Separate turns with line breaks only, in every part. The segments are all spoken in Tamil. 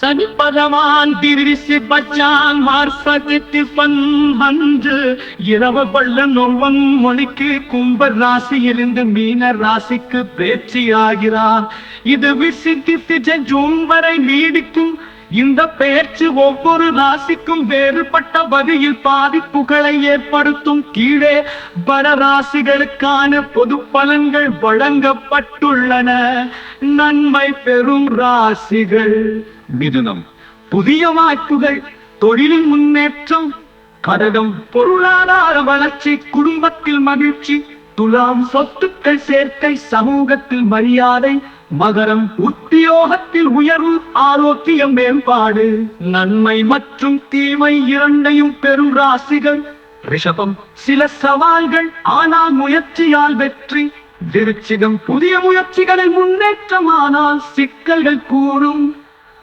சனிப்பதமான் திருசி பச்சான் மார்பகத்து வந்து இரவு பள்ளம் ஒவ்வொன் மணிக்கு கும்ப ராசியிலிருந்து மீன ராசிக்கு பேச்சியாகிறான் இது விசித்தி ஜூன் வரை நீடிக்கும். இந்த பெயர்ச்சி ஒவ்வொரு ராசிக்கும் வேறுபட்ட வகையில் பாதிப்புகளை ஏற்படுத்தும். கீழே பல ராசிகளுக்கான பொது பலன்கள் வழங்கப்பட்டுள்ளன. நன்மை பெறும் ராசிகள். மிதுனம். புதிய வாய்ப்புகள் தொழிலில் முன்னேற்றம் கடகம் பொருளாதார வளர்ச்சி குடும்பத்தில் மகிழ்ச்சி துலாம் சொத்துக்கள் சேர்க்கை சமூகத்தில் மரியாதை மகரம் உத்தியோகத்தில் உயர்வு ஆரோக்கிய மேம்பாடு. நன்மை மற்றும் தீமை இரண்டையும் பெறும் ராசிகள். ரிஷபம். சில சவால்கள் ஆனால் முயற்சியால் வெற்றி. விருச்சிகம் புதிய முயற்சிகளில் முன்னேற்றமானால் சிக்கல்கள் கூடும்.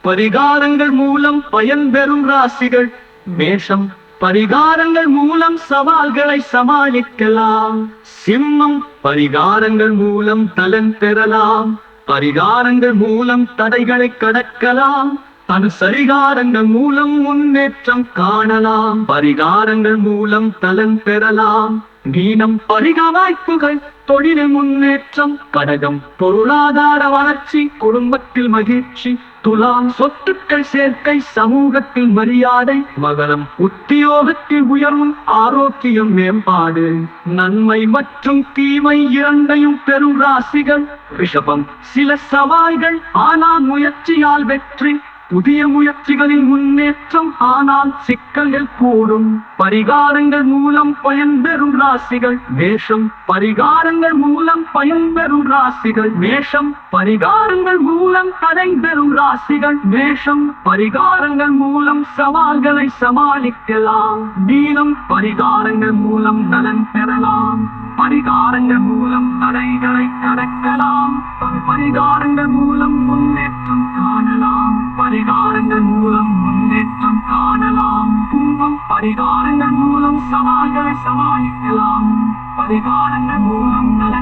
பரிகாரங்கள் மூலம் பயன் பெறும் ராசிகள். மேஷம் பரிகாரங்கள் மூலம் சவால்களை சமாளிக்கலாம். சிம்மம் பரிகாரங்கள் மூலம் தலன் பெறலாம். பரிகாரங்கள் மூலம் தடைகளை கடக்கலாம். அனுசரிகாரங்கள் மூலம் முன்னேற்றம் காணலாம். பரிகாரங்கள் மூலம் தலன் பெறலாம். மீனம் பரிக வாய்ப்புகள் தொழில் முன்னேற்றம் கடகம் பொருளாதார வளர்ச்சி குடும்பத்தில் மகிழ்ச்சி துலாம் சொத்துக்கள் சேர்க்கை சமூகத்தில் மரியாதை மகளம் உத்தியோகத்தில் உயர்வும் ஆரோக்கியம் மேம்பாடு நன்மை மற்றும் தீமை இரண்டையும் பெறும் ராசிகள் ரிஷபம் சில சவால்கள் ஆனால் முயற்சியால் வெற்றி புதிய முயற்சிகளின் முன்னேற்றம் ஆனால் சிக்கல்கள் கூடும். பரிகாரங்கள் மூலம் பயன்பெறும் ராசிகள். மேஷம் பரிகாரங்கள் மூலம் பயன்பெறும் ராசிகள். மேஷம் பரிகாரங்கள் மூலம் தடை பெறும் ராசிகள். மேஷம் பரிகாரங்கள் மூலம் சவால்களை சமாளிக்கலாம். நீளம் பரிகாரங்கள் மூலம் நலன் பெறலாம். பரிகாரங்கள் மூலம் தடைகளை கடக்கலாம் பரிகாரங்கள் மூலம் மூலம் சவால்களை சமாளிக்கலாம். பரிகாரங்கள் மூலம் நல